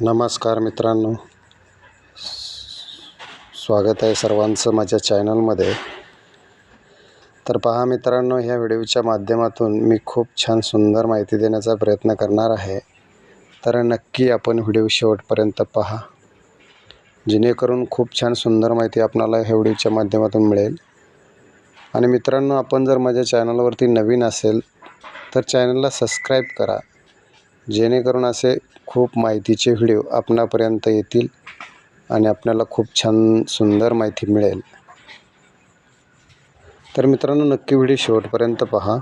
नमस्कार मित्रांनो. स्वागत आहे सर्वांचं माझ्या चॅनलमध्ये. तर पहा मित्रांनो ह्या व्हिडिओच्या माध्यमातून मी खूप छान सुंदर माहिती देण्याचा प्रयत्न करणार आहे. तर नक्की आपण व्हिडिओ शेवटपर्यंत पहा. जेणेकरून खूप छान सुंदर माहिती आपणाला ह्या व्हिडिओच्या माध्यमातून मिळेल. आणि मित्रांनो आपण जर माझ्या चॅनलवरती नवीन असेल तर चॅनलला सबस्क्राईब करा. जेणेकरून असे खूप माहितीचे व्हिडिओ आपणापर्यंत येतील आणि आपल्याला खूप छान सुंदर माहिती मिळेल. तर मित्रांनो नक्की व्हिडिओ शेवटपर्यंत पहा.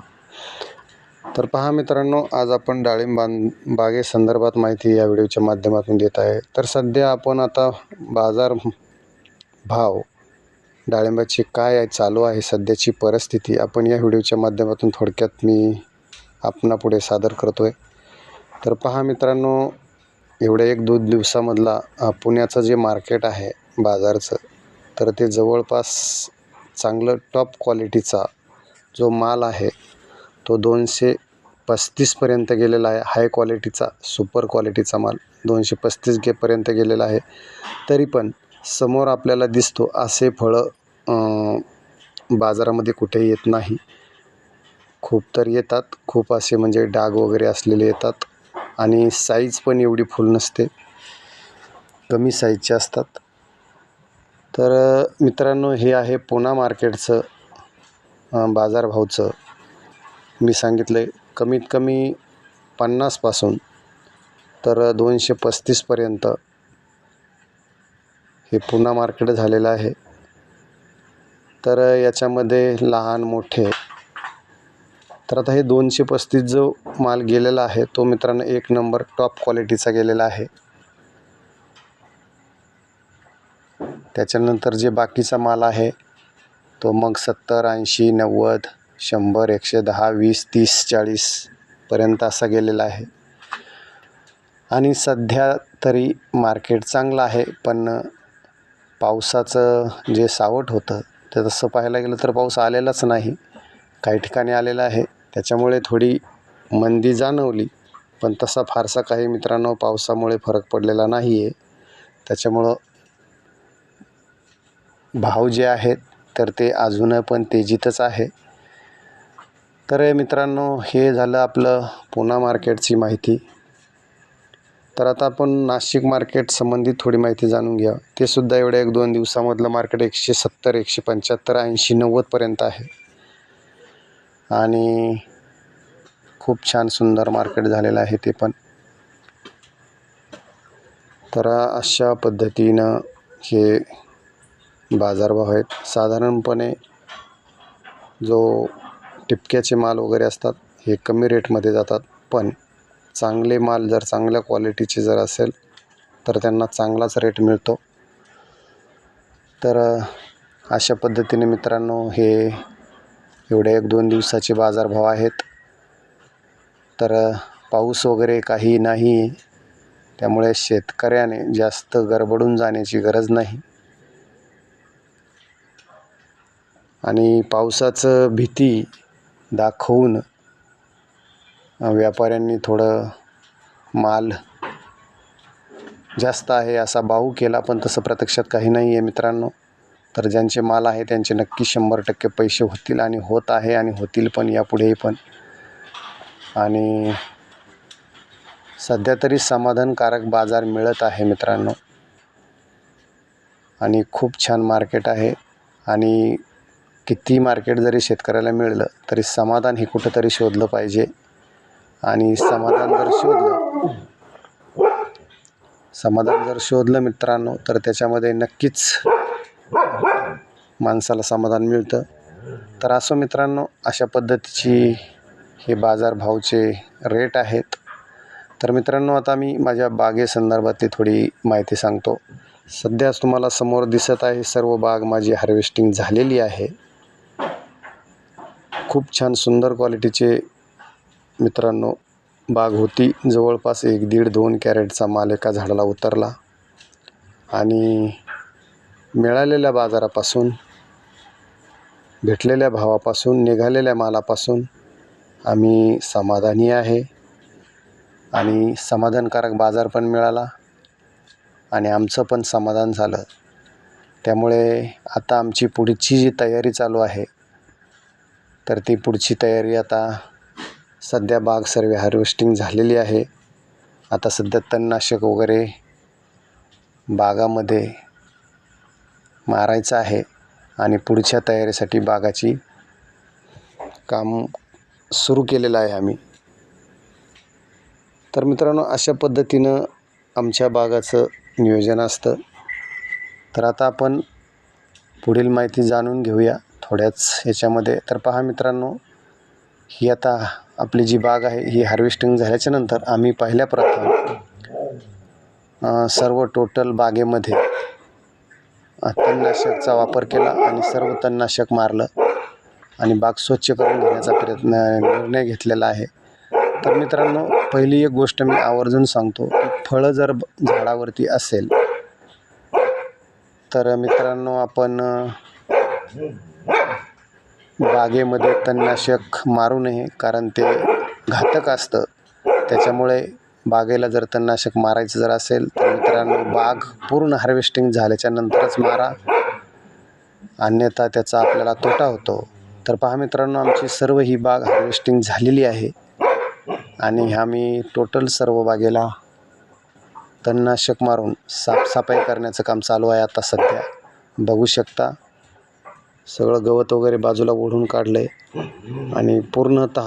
तर पहा मित्रांनो आज आपण डाळिंब बागे बागेसंदर्भात माहिती या व्हिडिओच्या माध्यमातून देत आहे. तर सध्या आपण आता बाजार भाव डाळिंबाची काय आहे चालू आहे सध्याची परिस्थिती आपण या व्हिडिओच्या माध्यमातून थोडक्यात मी आपणापुढे सादर करतो आहे तर पहा मित्रांनो एवढ्या एक दोन दिवसामधला पुण्याचं जे मार्केट आहे बाजारचं तर ते जवळपास चांगलं टॉप क्वालिटीचा जो माल आहे तो दोनशे पस्तीसपर्यंत गेलेला आहे. हाय क्वालिटीचा सुपर क्वालिटीचा माल दोनशे पस्तीस गेपर्यंत गेलेला आहे. तरी पण समोर आपल्याला दिसतो असे फळं बाजारामध्ये कुठेही येत नाही. खूप तर येतात खूप असे म्हणजे डाग वगैरे असलेले येतात. आणि साईज पण एवढी फुल नसते. कमी साईजचे असतात. तर मित्रांनो हे आहे पुणा मार्केटचं बाजारभावचं. मी सांगितलं आहे कमीत कमी पन्नासपासून तर दोनशे पस्तीसपर्यंत हे पुन्हा मार्केट झालेलं आहे. तर याच्यामध्ये लहान मोठे तर आता हे दोनशे पस्तीस जो माल गेलेला आहे तो मित्रांनो एक नंबर टॉप क्वालिटीचा गेलेला आहे. त्याच्यानंतर जे बाकीचा माल आहे तो मग सत्तर ऐंशी नव्वद शंभर एकशे दहा वीस तीस चाळीसपर्यंत असा गेलेला आहे. आणि सध्या तरी मार्केट चांगलं आहे पण पावसाचं जे सावट होतं ते तसं पाहायला गेलं तर पाऊस आलेलाच नाही. काही ठिकाणी आलेला आहे. त्याच्यामुळे थोडी मंदी जाणवली पण तसा फारसा काही मित्रांनो पावसामुळे फरक पडलेला नाही आहे त्याच्यामुळं भाव जे आहेत तर ते अजून पण तेजीतच आहे. तर मित्रांनो हे झालं आपलं पुणा मार्केटची माहिती. तर आता आपण नाशिक मार्केट संबंधित थोडी माहिती जाणून घ्या ते सुद्धा एवढ्या एक दोन दिवसामधलं मार्केट एकशे सत्तर एकशे पंच्याहत्तर ऐंशी नव्वदपर्यंत आहे. आणि खूप छान सुंदर मार्केट झालेलं आहे ते पण. तर अशा पद्धतीनं हे बाजारभाव आहेत. साधारणपणे जो टिपक्याचे माल वगैरे असतात हे कमी रेटमध्ये जातात. पण चांगले माल जर चांगल्या क्वालिटीचे जर असेल तर त्यांना चांगलाच रेट मिळतो. तर अशा पद्धतीने मित्रांनो हे एवढे एक दोन दिवसाचे बाजारभाव आहेत. तर पाऊस वगैरे काही नाही. त्यामुळे शेतकऱ्याने जास्त गडबडून जाण्याची गरज नाही. आणि पावसाचं भीती दाखवून व्यापाऱ्यांनी थोडं माल जास्त आहे असा भाऊ केला पण तसं प्रत्यक्षात काही नाही आहे मित्रांनो. तर ज्यांचे माल आहे त्यांचे नक्की शंभर टक्के पैसे होतील आणि होत आहे आणि होतील पण यापुढेही पण. आणि सध्या तरी समाधानकारक बाजार मिळत आहे मित्रांनो. आणि खूप छान मार्केट आहे आणि किती मार्केट जरी शेतकऱ्याला मिळलं तरी समाधान हे कुठंतरी शोधलं पाहिजे. आणि समाधान जर शोधलं समाधान जर शोधलं मित्रांनो तर त्याच्यामध्ये नक्कीच माणसाला समाधान मिळतं. तर असो मित्रांनो अशा पद्धतीची हे बाजारभावचे रेट आहेत. तर मित्रांनो आता मी माझ्या बागेसंदर्भातली थोडी माहिती सांगतो. सध्याच तुम्हाला समोर दिसत आहे सर्व बाग माझी हार्वेस्टिंग झालेली आहे. खूप छान सुंदर क्वालिटीचे मित्रांनो बाग होती. जवळपास एक दीड दोन कॅरेटचा माल एका झाडाला उतरला. आणि मिळालेल्या बाजारापासून भेटलेल्या भावापासून निघालेल्या मालापासून आम्ही समाधानी आहे. आणि समाधानकारक बाजार पण मिळाला आणि आमचं पण समाधान झालं. त्यामुळे आता आमची पुढची जी तयारी चालू आहे तर ती पुढची तयारी आता सध्या बाग सर्व हार्वेस्टिंग झालेली आहे. आता सध्या तणनाशक वगैरे बागामध्ये मारायचं आहे. आणि पुढच्या तयारीसाठी बागाची काम सुरू केलेलं आहे आम्ही. तर मित्रांनो अशा पद्धतीनं आमच्या बागाचं नियोजन असतं. तर आता आपण पुढील माहिती जाणून घेऊया थोड्याच याच्यामध्ये तर पहा मित्रांनो ही आता आपली जी बाग आहे ही हार्वेस्टिंग झाल्याच्यानंतर आम्ही पहिल्या प्रथम सर्व टोटल बागेमध्ये तणनाशकचा वापर केला आणि सर्व तणनाशक मारलं आणि बाग स्वच्छ करून घेण्याचा प्रयत्न निर्णय घेतलेला आहे. तर मित्रांनो पहिली एक गोष्ट मी आवर्जून सांगतो की फळं जर झाडावरती असेल तर मित्रांनो आपण बागेमध्ये तणनाशक मारू नये कारण ते घातक असतं. त्याच्यामुळे बागेला जर तणनाशक मारायचं जर असेल तर मित्रांनो बाग पूर्ण हार्वेस्टिंग झाल्याच्या नंतरच मारा. अन्यथा त्याचा आपल्याला तोटा होतो. तर पहा मित्रांनो आमची सर्व ही बाग हार्वेस्टिंग झालेली आहे. आणि आम्ही टोटल सर्व बागेला तणनाशक मारून साफसफाई करण्याचं काम चालू आहे आता सध्या. बघू शकता सगळं गवत वगैरे बाजूला ओढून काढलं आहे आणि पूर्णत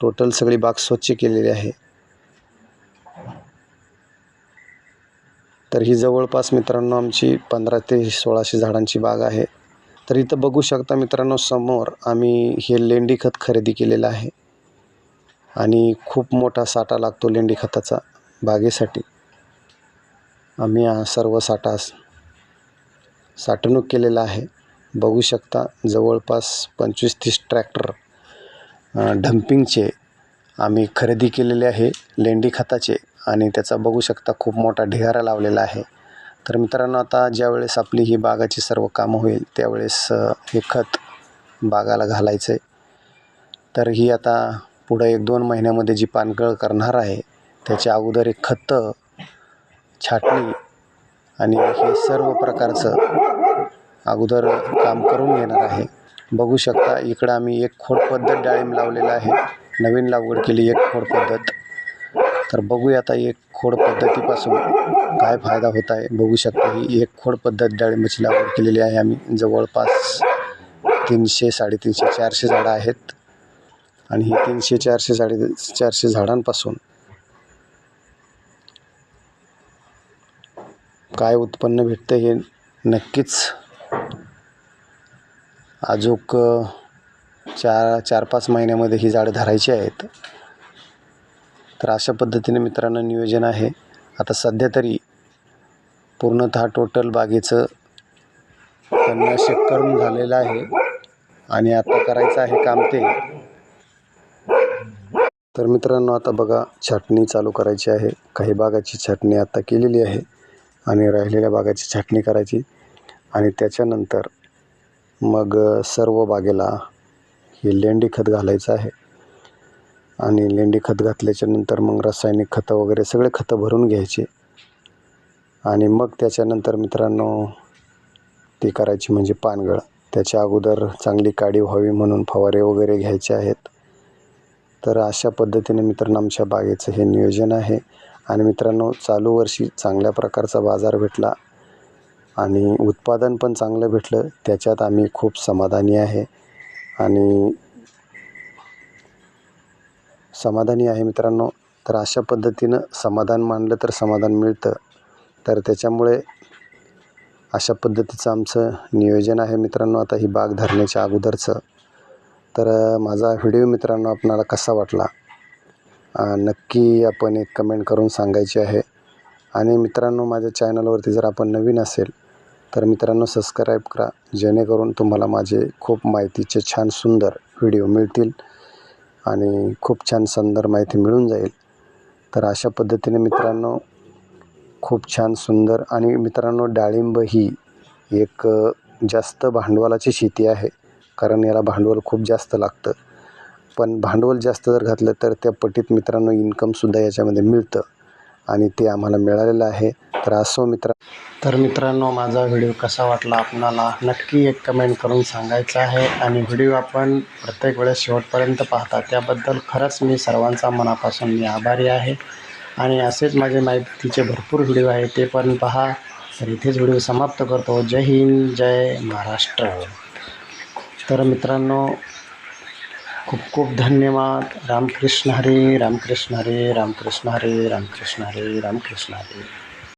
टोटल सगळी बाग स्वच्छ केलेली आहे. तर ही जवळपास मित्रांनो आमची पंधरा ते सोळाशे झाडांची बाग आहे. तर इथं बघू शकता मित्रांनो समोर आम्ही हे लेंडी खत खरेदी केलेलं आहे. आणि खूप मोठा साठा लागतो लेंडी खताचा बागेसाठी. आम्ही हा सर्व साठा साठवणूक केलेला आहे. बघू शकता जवळपास पंचवीस तीस ट्रॅक्टर डम्पिंगचे आम्ही खरेदी केलेले आहे लेंडी खताचे. आणि त्याचा बघू शकता खूप मोठा ढिगारा लावलेला आहे. तर मित्रांनो आता ज्यावेळेस आपली ही बागाची सर्व कामं होईल त्यावेळेस हे खत बागाला घालायचं आहे तर ही आता पुढं एक दोन महिन्यामध्ये जी पानगळ करणार आहे त्याच्या अगोदर एक खत छाटणी आणि हे सर्व प्रकारचं अगोदर काम करून घेणार आहे. बघू शकता इकडं आम्ही एक खोड पद्धत डाळिंब लावलेलं आहे. नवीन लागवड केली एक खोड पद्धत तर बघूया आता एक खोड पद्धतीपासून काय फायदा होत आहे. बघू शकता ही एक खोड पद्धत डाळिंबाची लागवड केलेली आहे आम्ही. जवळपास तीनशे साडेतीनशे चारशे झाडं आहेत. आणि ही तीनशे चारशे साडे चारशे झाडांपासून काय उत्पन्न भेटतं हे नक्कीच अजूक चार चार पाच महिन्यामध्ये ही झाडं धरायची आहेत. तर अशा पद्धतीने मित्रांनो नियोजन आहे. आता सध्या तरी पूर्णतः टोटल बागेचं तणनाशक करून झालेलं आहे. आणि आता करायचं आहे काम ते. तर मित्रांनो आता बघा छाटणी चालू करायची आहे. काही बागाची छाटणी आता केलेली आहे. आणि राहिलेल्या बागाची छाटणी करायची. आणि त्याच्यानंतर मग सर्व बागेला हे लेंडी खत घालायचं आहे. आणि लेंडी खत घातल्याच्या नंतर मग रासायनिक खतं वगैरे सगळे खतं भरून घ्यायचे. आणि मग त्याच्यानंतर मित्रांनो ती करायची म्हणजे पानगळ. त्याच्या अगोदर चांगली काडी व्हावी म्हणून फवारे वगैरे घ्यायचे आहेत. तर अशा पद्धतीने मित्रांनो आमच्या बागेचं हे नियोजन आहे. आणि मित्रांनो चालू वर्षी चांगल्या प्रकारचा बाजार भेटला. आणि उत्पादन पण चांगलं भेटलं. त्याच्यात आम्ही खूप समाधानी आहे. आणि समाधानी आहे मित्रांनो. तर अशा पद्धतीनं समाधान मानलं तर समाधान मिळतं. तर त्याच्यामुळे अशा पद्धतीचं आमचं नियोजन आहे मित्रांनो. आता ही बाग धरण्याच्या अगोदरचं. तर माझा व्हिडिओ मित्रांनो आपणाला कसा वाटला? नक्की आपण एक कमेंट करून सांगायची आहे. आणि मित्रांनो माझ्या चॅनलवरती जर आपण नवीन असेल तर मित्रांनो सबस्क्राईब करा. जेणेकरून तुम्हाला माझे खूप माहितीचे छान सुंदर व्हिडिओ मिळतील. आणि खूप छान सुंदर माहिती मिळून जाईल. तर अशा पद्धतीने मित्रांनो खूप छान सुंदर आणि मित्रांनो डाळिंब ही एक जास्त भांडवलाची शेती आहे. कारण याला भांडवल खूप जास्त लागतं. पण भांडवल जास्त जर घातलं तर त्या पटीत मित्रांनो इन्कमसुद्धा याच्यामध्ये मिळतं. आणि ते आम्हाला मिळालेलं आहे. तर तर असो मित्र तर मित्रांनो माझा व्हिडिओ कसा वाटला आपणाला नक्की एक कमेंट करून सांगायचं आहे आणि व्हिडिओ आपण प्रत्येक वेळेस शेवटपर्यंत पाहता. त्याबद्दल खरंच मी सर्वांचा मनापासून मी आभारी आहे. आणि असेच माझे माहितीचे भरपूर व्हिडिओ आहे ते पण पहा. तर इथेच व्हिडिओ समाप्त करतो. जय हिंद जय महाराष्ट्र. तर मित्रांनो खूप खूप धन्यवाद. रामकृष्ण हरी रामकृष्ण हरी रामकृष्ण हरी रामकृष्ण हरी रामकृष्ण हरी.